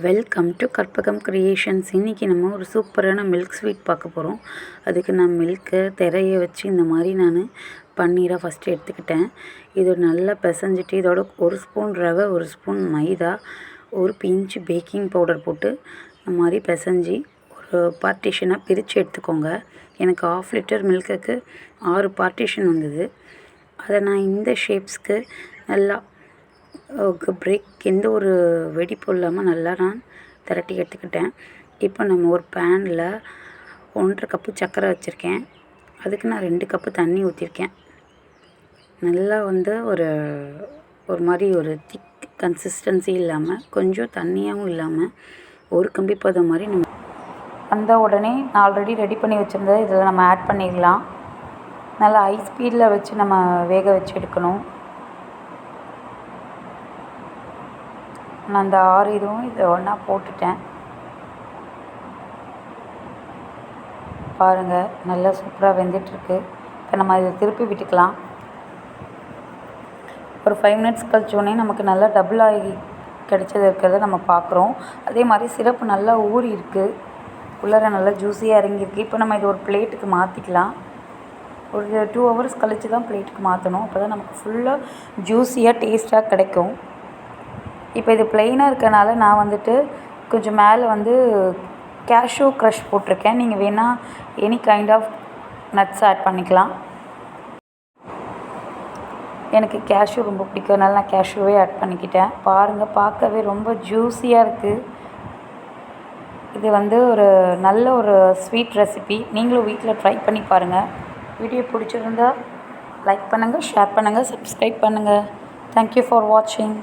Welcome to Karpagam creations இன்றைக்கி நம்ம ஒரு சூப்பரான மில்க் ஸ்வீட் பார்க்க போகிறோம் அதுக்கு நான் மில்க்கை திரைய வச்சு இந்த மாதிரி நான் பன்னீராக ஃபஸ்ட்டு எடுத்துக்கிட்டேன். இது நல்லா பிசைஞ்சிட்டு இதோட ஒரு ஸ்பூன் ரவை ஒரு ஸ்பூன் மைதா ஒரு பிஞ்சு பேக்கிங் பவுடர் போட்டு இந்த மாதிரி பிசைஞ்சி ஒரு பார்ட்டிஷனாக பிரித்து எடுத்துக்கோங்க. எனக்கு ஆஃப் லிட்டர் மில்க்குக்கு ஆறு பார்ட்டிஷன் வந்தது. அதை நான் இந்த ஷேப்ஸ்க்கு நல்லா பிரேக் எந்த ஒரு வெடிப்பும் இல்லாமல் நல்லா நான் திரட்டி எடுத்துக்கிட்டேன். இப்போ நம்ம ஒரு பேனில் ஒன்றரை கப்பு சர்க்கரை வச்சுருக்கேன். அதுக்கு நான் ரெண்டு கப்பு தண்ணி ஊற்றிருக்கேன் நல்லா வந்து ஒரு ஒரு மாதிரி ஒரு திக் கன்சிஸ்டன்சி இல்லாமல் கொஞ்சம் தண்ணியாகவும் இல்லாமல் ஒரு கம்பி பதம் மாதிரி நம்ம வந்த உடனே நான் ஆல்ரெடி ரெடி பண்ணி வச்சுருந்தது இதில் நம்ம ஆட் பண்ணிடலாம். நல்லா ஹை ஸ்பீடில் வச்சு நம்ம வேக வச்சு எடுக்கணும். நான் அந்த ஆறு இதுவும் இதை ஒன்றா போட்டுட்டேன். பாருங்கள் நல்லா சூப்பராக வெந்துட்டுருக்கு. இப்போ நம்ம இதை திருப்பி விட்டுக்கலாம். ஒரு ஃபைவ் மினிட்ஸ் கழிச்சோடனே நமக்கு நல்லா டபுள் ஆகி கிடச்சது இருக்கிறத நம்ம பார்க்குறோம் அதே மாதிரி சிறப்பு நல்லா ஊறி இருக்குது உள்ளார நல்லா ஜூஸியாக இறங்கியிருக்கு. இப்போ நம்ம இதை ஒரு பிளேட்டுக்கு மாற்றிக்கலாம் ஒரு டூ ஹவர்ஸ் கழித்து தான் பிளேட்டுக்கு மாற்றணும் அப்போ தான் நமக்கு ஃபுல்லாக ஜூஸியாக டேஸ்ட்டாக கிடைக்கும். இப்போ இது ப்ளெயினாக இருக்கனால நான் வந்துட்டு கொஞ்சம் மேலே வந்து கேஷ்யூ க்ரஷ் போட்டிருக்கேன். நீங்கள் வேணால் any kind of nuts add பண்ணிக்கலாம். எனக்கு கேஷ்யூ ரொம்ப பிடிக்கும் அதனால் நான் கேஷ்யூவே ஆட் பண்ணிக்கிட்டேன். பாருங்கள் பார்க்கவே ரொம்ப ஜூஸியாக இருக்குது இது வந்து ஒரு நல்ல ஒரு ஸ்வீட் ரெசிபி நீங்களும் வீட்டில் ட்ரை பண்ணி பாருங்கள் வீடியோ பிடிச்சிருந்தா லைக் பண்ணுங்கள் ஷேர் பண்ணுங்கள் சப்ஸ்கிரைப் பண்ணுங்கள் தேங்க்யூ ஃபார் வாட்சிங்